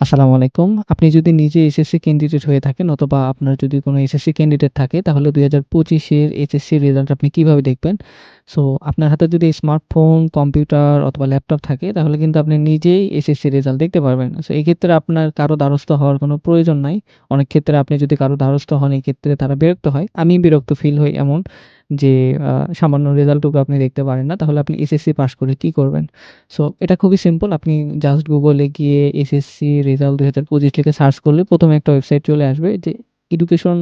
আসসালামু আলাইকুম। আপনি যদি নিজে এসএসসি ক্যান্ডিডেট হয়ে থাকেন অথবা আপনার যদি কোনো এসএসসি ক্যান্ডিডেট থাকে তাহলে ২০২৫ এর এসএসসি রেজাল্ট আপনি কীভাবে দেখবেন? সো আপনার হাতে যদি স্মার্টফোন, কম্পিউটার অথবা ল্যাপটপ থাকে তাহলে কিন্তু আপনি নিজেই এসএসসি রেজাল্ট দেখতে পারবেন। সো এক্ষেত্রে আপনার কারও দ্বারস্থ হওয়ার কোনো প্রয়োজন নাই। অনেক ক্ষেত্রে আপনি যদি কারও দ্বারস্থ হন এক্ষেত্রে তারা বিরক্ত হয়। আমি বিরক্ত ফিল হই এমন যে সামান্য রেজাল্টটুকু আপনি দেখতে পারেন না। তাহলে আপনি এসএসসি পাস করে কি করবেন? সো এটা খুবই সিম্পল। আপনি জাস্ট গুগলে গিয়ে এসএসসি রেজাল্ট ২০২৫ লিখে সার্চ করলে প্রথমে একটা ওয়েবসাইট চলে আসবে যে education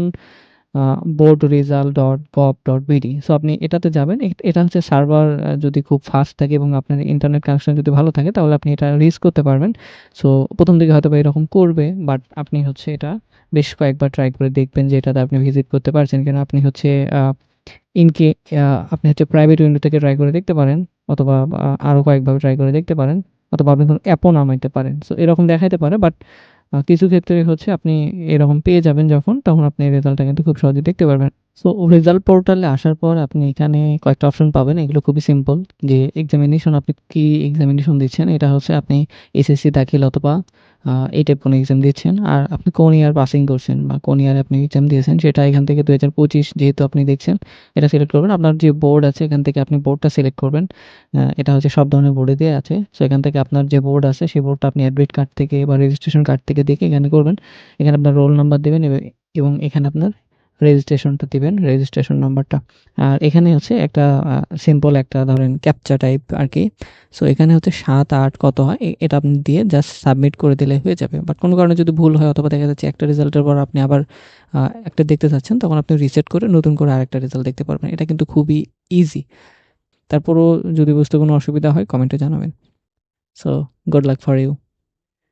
board result dot gov dot BD. So আপনি এটাতে যাবেন। এটা হচ্ছে সার্ভার যদি খুব ফাস্ট থাকে এবং আপনার ইন্টারনেট কানেকশন যদি ভালো থাকে, তাহলে আপনি এটা রিচ করতে পারবেন। সো প্রথম দিকে হয়তোবা এরকম করবে বাট আপনি হচ্ছে এটা বেশ কয়েকবার ট্রাই করে দেখবেন যে এটাতে আপনি ভিজিট করতে পারছেন কেন আপনি হচ্ছে ইনকে আপনি হচ্ছে প্রাইভেট উইন্ডো থেকে ট্রাই করে দেখতে পারেন, অথবা আ আরও কয়েকভাবে ট্রাই করে দেখতে পারেন, অথবা আপনি কোনো অ্যাপও নামাইতে পারেন। সো এরকম দেখাইতে পারে বাট কিছু ক্ষেত্রে হচ্ছে আপনি এরকম পেয়ে যাবেন যখন, তখন আপনি রেজাল্টটা কিন্তু খুব সহজেই দেখতে পারবেন। সো রেজাল্ট পোর্টালে আসার পর আপনি এখানে কয়েকটা অপশন পাবেন। এগুলো খুবই সিম্পল যে এক্সামিনেশন আপনি কি এক্সামিনেশন দিচ্ছেন, এটা হচ্ছে আপনি এসএসসি দাখিল অথবা এই টাইপ কোনো এক্সাম দিচ্ছেন। আর আপনি কোন ইয়ার পাসিং করছেন বা কোন ইয়ারে আপনি এক্সাম দিয়েছেন, সেটা এখান থেকে ২০২৫ যেহেতু আপনি দেখছেন, এটা সিলেক্ট করবেন। আপনার যে বোর্ড আছে, এখান থেকে আপনি বোর্ডটা সিলেক্ট করবেন। এটা হচ্ছে সব ধরনের বোর্ডে দিয়ে আছে। সো এখান থেকে আপনার যে বোর্ড আছে, সেই বোর্ডটা আপনি অ্যাডমিট কার্ড থেকে বা রেজিস্ট্রেশন কার্ড থেকে দেখে এখানে করবেন। এখানে আপনার রোল নাম্বার দেবেন এবং এখানে আপনার রেজিস্ট্রেশনটা দিবেন, রেজিস্ট্রেশন নাম্বারটা। আর এখানে হচ্ছে একটা সিম্পল একটা ধরেন ক্যাপচা টাইপ আর কি সো এখানে হচ্ছে ৭, ৮ কত হয় এটা আপনি দিয়ে জাস্ট সাবমিট করে দিলে হয়ে যাবে। বাট কোনো কারণে যদি ভুল হয় অথবা দেখা যাচ্ছে একটা রেজাল্টের পর আপনি আবার একটা দেখতে চাচ্ছেন তখন আপনি রিসেট করে নতুন করে আরেকটা রেজাল্ট দেখতে পারবেন। এটা কিন্তু খুবই ইজি। তারপরও যদি বুঝতে কোনো অসুবিধা হয় কমেন্টে জানাবেন। So good luck for you.